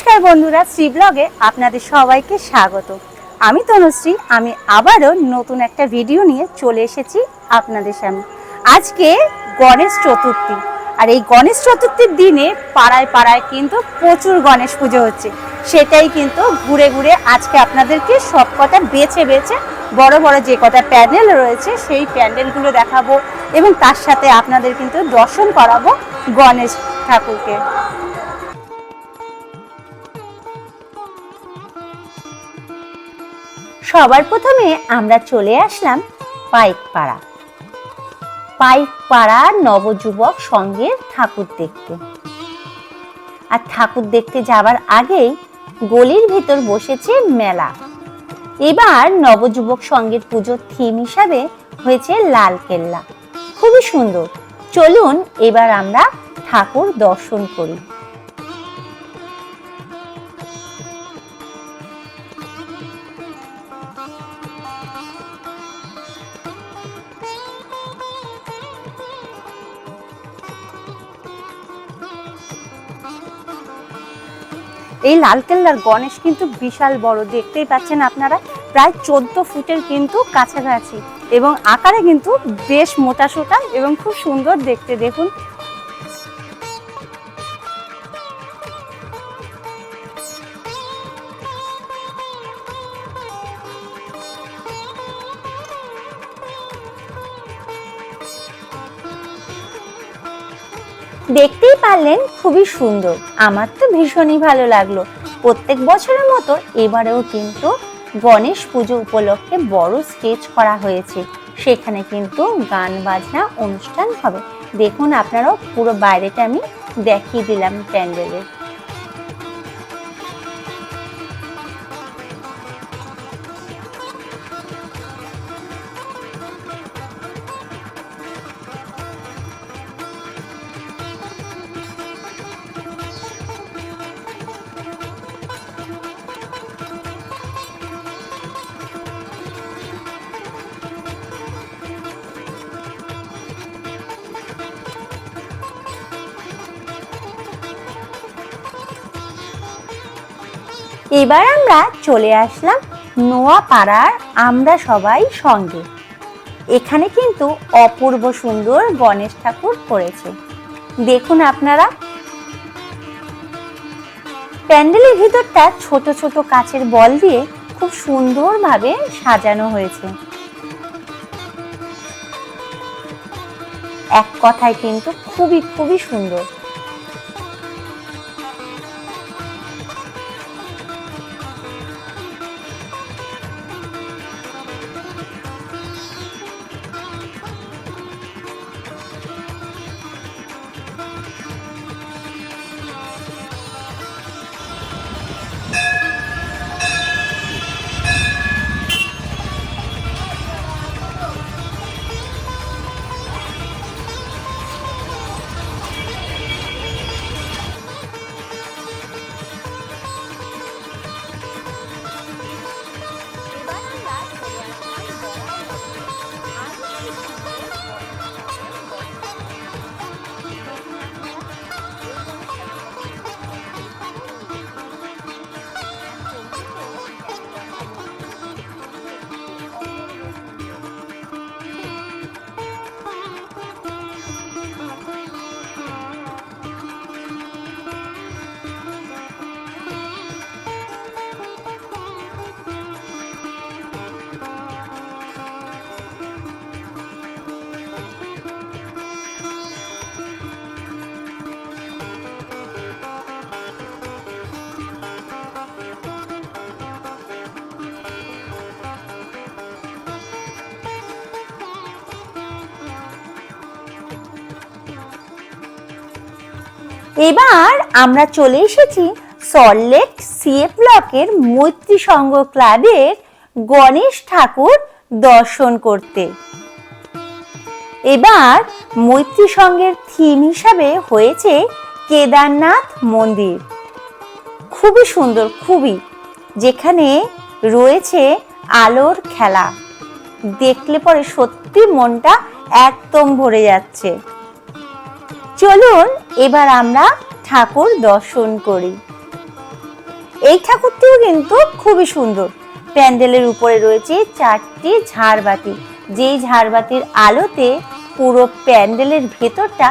নমস্কার বন্ধুরা, শ্রী ব্লগে আপনাদের সবাইকে স্বাগত। আমি তনুশ্রী, আমি আবারও নতুন একটা ভিডিও নিয়ে চলে এসেছি আপনাদের সামনে। আজকে গণেশ চতুর্থী, আর এই গণেশ চতুর্থীর দিনে পাড়ায় পাড়ায় কিন্তু প্রচুর গণেশ পুজো হচ্ছে। সেটাই কিন্তু ঘুরে ঘুরে আজকে আপনাদেরকে সব কটা বেছে বেছে বড় বড় যে কটা প্যান্ডেল রয়েছে, সেই প্যান্ডেলগুলো দেখাবো এবং তার সাথে আপনাদের কিন্তু দর্শন করাবো গণেশ ঠাকুরকে। সবার প্রথমে আমরা চলে আসলাম পাইকপাড়া। পাইকপাড়ার নবযুবক সঙ্গে ঠাকুর দেখতে। আর ঠাকুর দেখতে যাবার আগেই গলির ভিতর বসেছে মেলা। এবার নবযুবক সঙ্গের পুজোর থিম হিসাবে হয়েছে লাল কেল্লা। খুবই সুন্দর। চলুন এবার আমরা ঠাকুর দর্শন করি। এই লালকেল্লার গণেশ কিন্তু বিশাল বড়, দেখতেই পাচ্ছেন আপনারা, প্রায় চোদ্দ ফুটের কিন্তু কাছাকাছি এবং আকারে কিন্তু বেশ মোটা সোটা এবং খুব সুন্দর দেখতে। দেখুন দেখতেই পারলেন খুবই সুন্দর। আমার তো ভীষণই ভালো লাগল। প্রত্যেক বছরের মতো এবারেও কিন্তু গণেশ পুজো উপলক্ষে বড় স্টেজ করা হয়েছে। সেখানে কিন্তু গান, বাজনা, অনুষ্ঠান হবে। দেখুন, আপনারাও পুরো বাইরেটা আমি দেখিয়ে দিলাম প্যান্ডেলের এবার আমরা চলে আসলাম নোয়াপাড়ার আমরা সবাই সঙ্গে। এখানে কিন্তু অপূর্ব সুন্দর গণেশ ঠাকুর করেছে দেখুন আপনারা। প্যান্ডেলের ভিতরটা ছোট ছোট কাচের বল দিয়ে খুব সুন্দরভাবে সাজানো হয়েছে। এক কথায় কিন্তু খুবই খুবই সুন্দর। এবার আমরা চলে এসেছি সল্টলেক সিএফ ব্লকের মৈত্রী সংঘ ক্লাবের গণেশ ঠাকুর দর্শন করতে। এবার মৈত্রী সংঘের থিম হিসাবে হয়েছে কেদারনাথ মন্দির। খুবই সুন্দর, খুবই, যেখানে রয়েছে আলোর খেলা। দেখলে পরে সত্যি মনটা একদম ভরে যাচ্ছে। চলুন এবার আমরা ঠাকুর দর্শন করি। এই ঠাকুরটিও কিন্তু খুবই সুন্দর। প্যান্ডেলের উপরে রয়েছে চারটি ঝাড়বাতি। যেই ঝাড়বাতির আলোতে পুরো প্যান্ডেলের ভেতরটা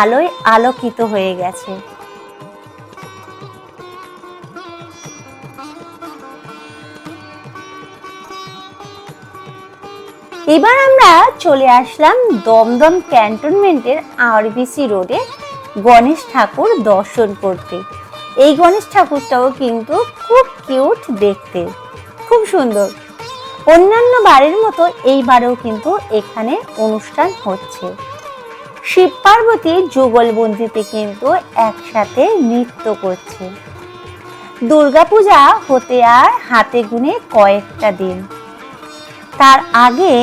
আলোয় আলোকিত হয়ে গেছে। এবার আমরা চলে আসলাম দমদম ক্যান্টনমেন্টের আরবিসি রোডে। গণেশ ঠাকুর দর্শন করতে। এই গণেশ ঠাকুরটাও কিন্তু খুব কিউট দেখতে। খুব সুন্দর। অন্যান্য বারের মতো এইবারেও কিন্তু এখানে অনুষ্ঠান হচ্ছে। শিব পার্বতী যুগলবন্দিতে কিন্তু একসাথে নৃত্য করছে। দুর্গাপূজা হতে আর হাতে গুনে কয়েকটা দিন। তার আগে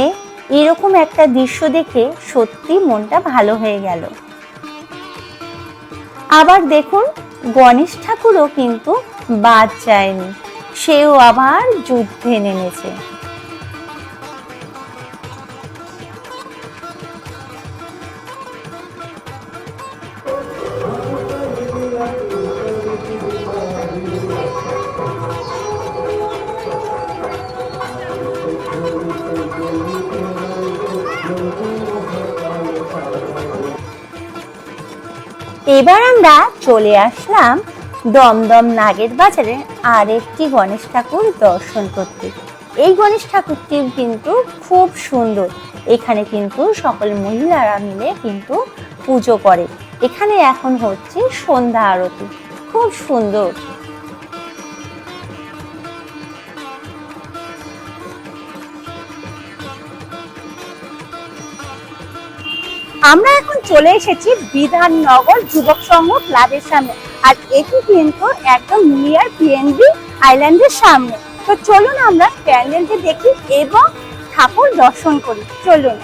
এরকম একটা দৃশ্য দেখে সত্যি মনটা ভালো হয়ে গেল। আবার দেখুন গণেশ ঠাকুরও কিন্তু বাদ যায়নি। সেও আবার যুদ্ধে নেমেছে। এবার আমরা চলে আসলাম দমদম নাগের বাজারে আর একটি গণেশ ঠাকুর দর্শন করতে। এই গণেশ ঠাকুরটি কিন্তু খুব সুন্দর। এখানে কিন্তু সকল মহিলারা মিলে কিন্তু পুজো করে। এখানে এখন হচ্ছে সন্ধ্যা আরতি। খুব সুন্দর। আমরা এখন চলে এসেছি বিধাননগর যুবক সংঘ ক্লাবের সামনে। আর এটি কিন্তু একদম নিয়ার পিএনবি আইল্যান্ডের সামনে। তো চলুন আমরা প্যান্ডেলটি দেখি এবং ঠাকুর দর্শন করি। চলুন।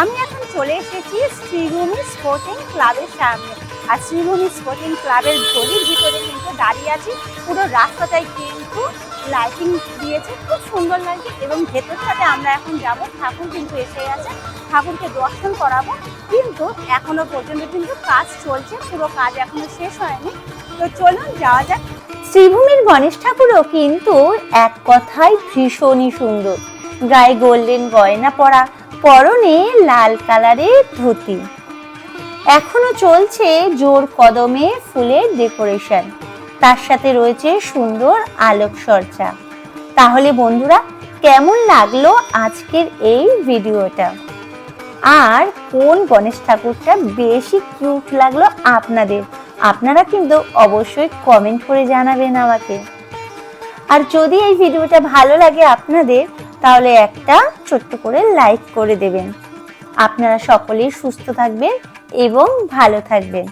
আমি এখন চলে এসেছি শ্রীভূমি স্পোর্টিং ক্লাবের সামনে। আর শ্রীভূমি স্পোর্টিং ক্লাবের গলির ভিতরে কিন্তু দাঁড়িয়ে আছি। পুরো রাস্তাটাই কিন্তু লাইটিং দিয়েছে। খুব সুন্দর লাগছে এবং ভেতরটাতে আমরা এখন যাব। ঠাকুর কিন্তু এসে গেছে ঠাকুরকে দর্শন করাবো। কিন্তু এখনও পর্যন্ত কিন্তু কাজ চলছে। পুরো কাজ এখনও শেষ হয়নি। তো চলুন যাওয়া যাক। শ্রীভূমির গণেশ ঠাকুরও কিন্তু এক কথায় ভীষণই সুন্দর। গায়ে গোল্ডেন গয়না পরা পরনে লাল কালারের ধুতি। এখনও চলছে জোর কদমে ফুলের ডেকোরেশন। তার সাথে রয়েছে সুন্দর আলোকসজ্জা। তাহলে বন্ধুরা, কেমন লাগল আজকের এই ভিডিওটা? আর কোন গণেশ ঠাকুরটা বেশি কিউট লাগল আপনাদের? আপনারা কিন্তু অবশ্যই কমেন্ট করে জানাবেন আমাকে। আর যদি এই ভিডিওটা ভালো লাগে আপনাদের তাহলে একটা ছোট্ট করে লাইক করে দেবেন। আপনারা সকলেই সুস্থ থাকবেন এবং ভালো থাকবেন।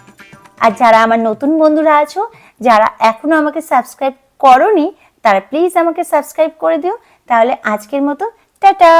আর যারা আমার নতুন বন্ধুরা আছো, যারা এখনও আমাকে সাবস্ক্রাইব করনি, তারা প্লিজ আমাকে সাবস্ক্রাইব করে দিও। তাহলে আজকের মতো, টাটা!